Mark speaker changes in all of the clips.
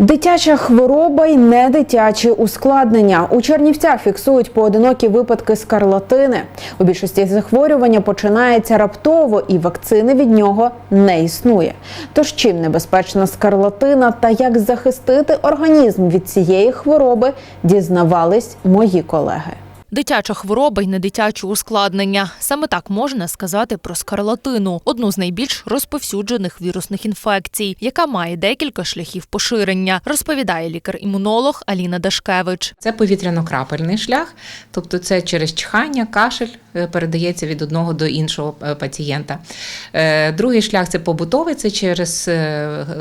Speaker 1: Дитяча хвороба й не дитячі ускладнення. У Чернівцях фіксують поодинокі випадки скарлатини. У більшості захворювання починається раптово, і вакцини від нього не існує. Тож чим небезпечна скарлатина та як захистити організм від цієї хвороби, дізнавались мої колеги.
Speaker 2: Дитяча хвороба й не дитячі ускладнення. Саме так можна сказати про скарлатину, одну з найбільш розповсюджених вірусних інфекцій, яка має декілька шляхів поширення, розповідає лікар-імунолог Аліна Дашкевич.
Speaker 3: Це повітряно-крапельний шлях, тобто це через чхання, кашель е, передається від одного до іншого е, пацієнта. Е, Другий шлях це побутовий, це через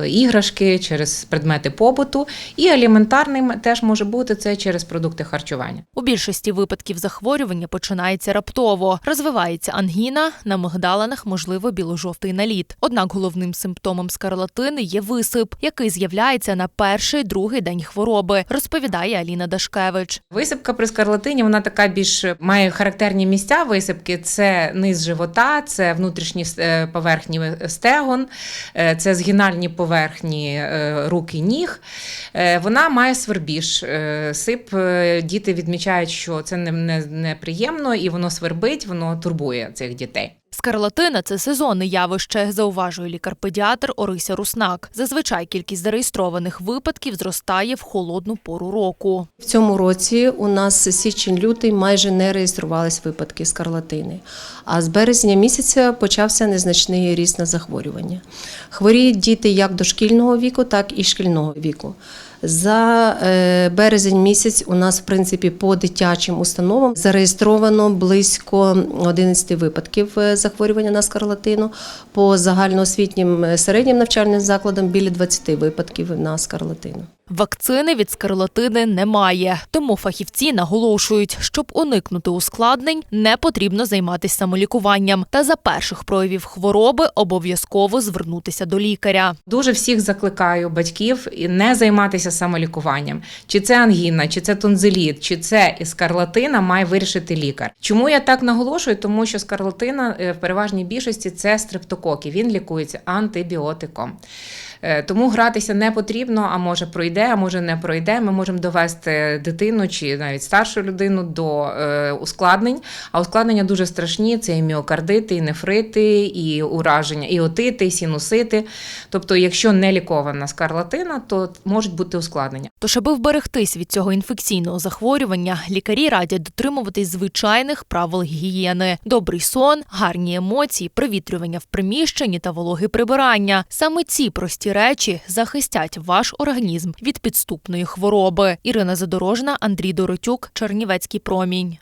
Speaker 3: іграшки, через предмети побуту. І аліментарний теж може бути це через продукти харчування.
Speaker 2: У більшості випадків захворювання починається раптово. Розвивається ангіна, на мигдалинах можливо біло-жовтий наліт. Однак головним симптомом скарлатини є висип, який з'являється на перший другий день хвороби, розповідає Аліна Дашкевич.
Speaker 3: Висипка при скарлатині вона така більш має характерні місця висипки: це низ живота, це внутрішні е, поверхні стегон, е, це згинальні поверхні е, рук і ніг. Е, Вона має свербіж. Е, Сип е, діти відмічають, що це не- не- неприємно і воно свербить, воно турбує цих дітей.
Speaker 2: Скарлатина це сезонне явище, зауважує лікар-педіатр Орися Руснак. Зазвичай кількість зареєстрованих випадків зростає в холодну пору року.
Speaker 4: В цьому році у нас січень-лютий майже не реєструвались випадки скарлатини. А з березня місяця почався незначний ріст на захворювання. Хворіють діти як дошкільного віку, так і шкільного віку. За е, березень місяць у нас, в принципі, по дитячим установам зареєстровано близько 11 випадків е, захворювання на скарлатину. По загальноосвітнім е, середнім навчальним закладам біля 20 випадків на скарлатину.
Speaker 2: Вакцини від скарлатини немає, тому фахівці наголошують, щоб уникнути ускладнень, не потрібно займатися самолікуванням. Та за перших проявів хвороби обов'язково звернутися до лікаря.
Speaker 3: Дуже всіх закликаю батьків не займатися самолікуванням. Чи це ангіна, чи це тонзиліт, чи це скарлатина має вирішити лікар. Чому я так наголошую? Тому що скарлатина е, в переважній більшості це стрептококи. Він лікується антибіотиком. Е, Тому гратися не потрібно, а може пройде, а може не пройде. Ми можемо довести дитину чи навіть старшу людину до е, ускладнень. А ускладнення дуже страшні: це і міокардити, і нефрити, і ураження, і отити, і сінусити. Тобто, якщо не лікована скарлатина, то можуть бути ускладнення.
Speaker 2: Тож, аби вберегтись від цього інфекційного захворювання, лікарі радять дотримуватись звичайних правил гігієни: добрий сон, гарні емоції, привітрювання в приміщенні та вологе прибирання. Саме ці прості речі захистять ваш організм від підступної хвороби. Ірина Задорожна, Андрій Доротюк, Чернівецький промінь.